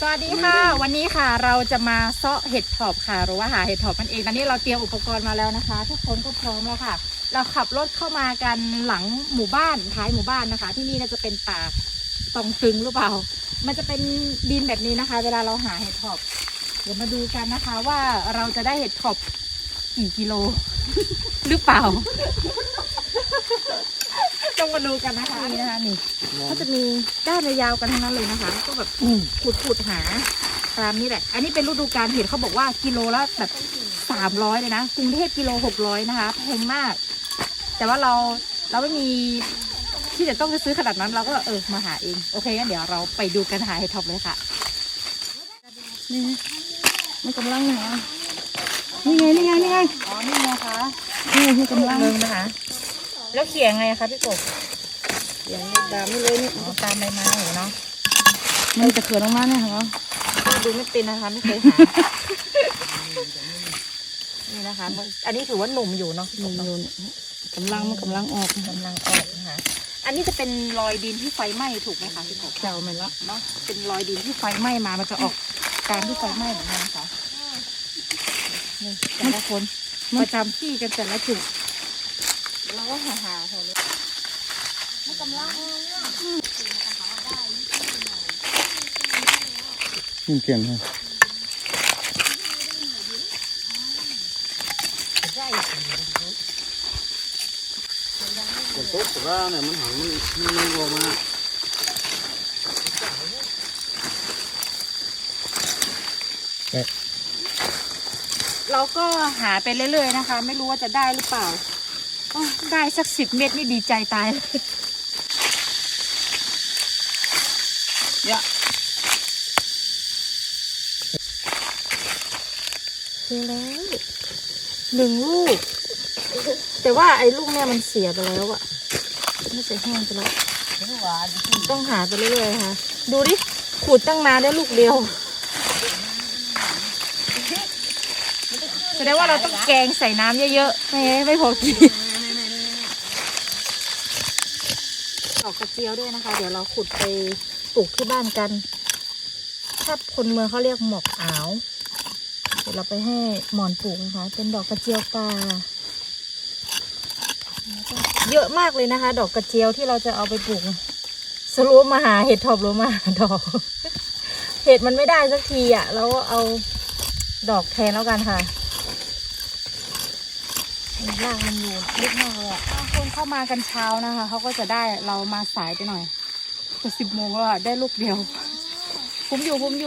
สวัสดีค่ะ วันนี้ค่ะเราจะมาเซาะเห็ดถอบค่ะ หรือว่าหาเห็ดถอบนั่นเองตอนนี้เราเตรียมอุปกรณ์มาแล้วนะคะ ทุกคนก็พร้อมแล้วค่ะ เราขับรถเข้ามากันหลังหมู่บ้านท้ายหมู่บ้านนะคะ ที่นี่น่าจะเป็นป่าตองตึงหรือเปล่า มันจะเป็นดินแบบนี้นะคะ เวลาเราหาเห็ดถอบ เดี๋ยวมาดูกันนะคะว่าเราจะได้เห็ดถอบกี่กิโลหรือเปล่า ต้องมาดูกันนะคะนี่นะคะนี่เขาจะมีด้านยาวๆกันทั้งนั้นเลยนะคะ ก็แบบขุดขุดๆหาตามนี้แหละ อันนี้เป็นฤดูกาลเห็ดเขาบอกว่ากิโลละแบบสามร้อยเลยนะกรุงเทพกิโลหกร้อยนะคะแพงมาก แต่ว่าเราเราไม่มีที่จะต้องไปซื้อขนาดนั้นเราก็เออมาหาเองโอเคงั้นเดี๋ยวเราไปดูกันหาเห็ดท็อปเลยค่ะนี่มันกำลังหานี่ไงนี่ไงนี่ไงอ๋อนี่นะคะนี่มันกำลังหนึ่งนะคะ แล้วเขียงไงคะพี่กบอย่างนี้ดามไม่เลยนี่อ๋อตามใบไม้อยู่เนาะมันจะเกิดออกมาเนี่ยเหรอดูไม่เป็นนะคะไม่เคยหานี่นะคะมันอันนี้ถือว่าหนุ่มอยู่เนาะพี่กนี่บเนอะโยนกำลังมันกำลังออกกำลังออกนะคะอันนี้จะเป็นรอยดินที่ไฟไหม้ถูกไหมคะพี่กบเจ้ามันละเนาะเป็นรอยดินที่ไฟไหม้มามันจะออกการที่ไฟไหม้แบบนี้นะคะนี่แต่ละคนประจำที่กันแต่ละจุด เราก็หาหาแถวนี้มันกำลังยิ่งเปลี่ยนฮะใช่ฝนตกตราเนี่ยมันหันมันมันออมาเราก็หาไปเรื่อยๆนะคะ ไม่รู้ว่าจะได้หรือเปล่า ได้สักสิบเม็ดนี่ดีใจตายเลยยะเจอแล้วหนึ่งลูก แต่ว่าไอ้ลูกเนี่ยมันเสียไปแล้วอะไม่จะแห้งไปแล้วต้องหาไปเรื่อยๆค่ะ ดูดิขูดตั้งนานได้ลูกเดียวแสดงว่าเราต้องแกงใส่น้ำเยอะๆ ไม่งั้นไม่พอกิน ดอกกระเจียวด้วยนะคะ เดี๋ยวเราขุดไปปลูกที่บ้านกัน ถ้าคนเมืองเขาเรียกหมอกขาวเดี๋ยวเราไปให้หมอนปลูกนะคะ เป็นดอกกระเจียวป่าเยอะมากเลยนะคะ ดอกกระเจียวที่เราจะเอาไปปลูกสรุปมาหาเห็ดถอบรือมาหาดอก เห็ดมันไม่ได้สักทีอะเราก็เอาดอกแทนแล้วกันค่ะ รากมันอยู่ลึกมากเลยอะบางคนเข้ามากันเช้านะคะเขาก็จะได้เรามาสายไปหน่อยจะสิบโมงแล้วได้ลูกเดียว คุ้มอยู่คุ้มอยู่